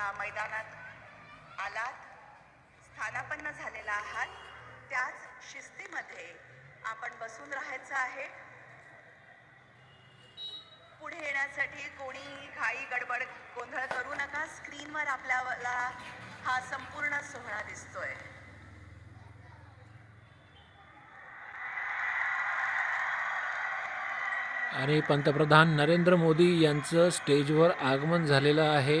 या मैदानात आलात. स्थानापन्न झालेला आहात. त्याच शिस्तीमध्ये आपण बसून राहायचं आहे. पुढे येण्यासाठी कोणी घाई गडबड गोंधळ करू नका. स्क्रीनवर आपल्याला हा संपूर्ण सोहळा दिसतोय. आणि पंतप्रधान नरेंद्र मोदी यांचं स्टेजवर आगमन झालेलं आहे.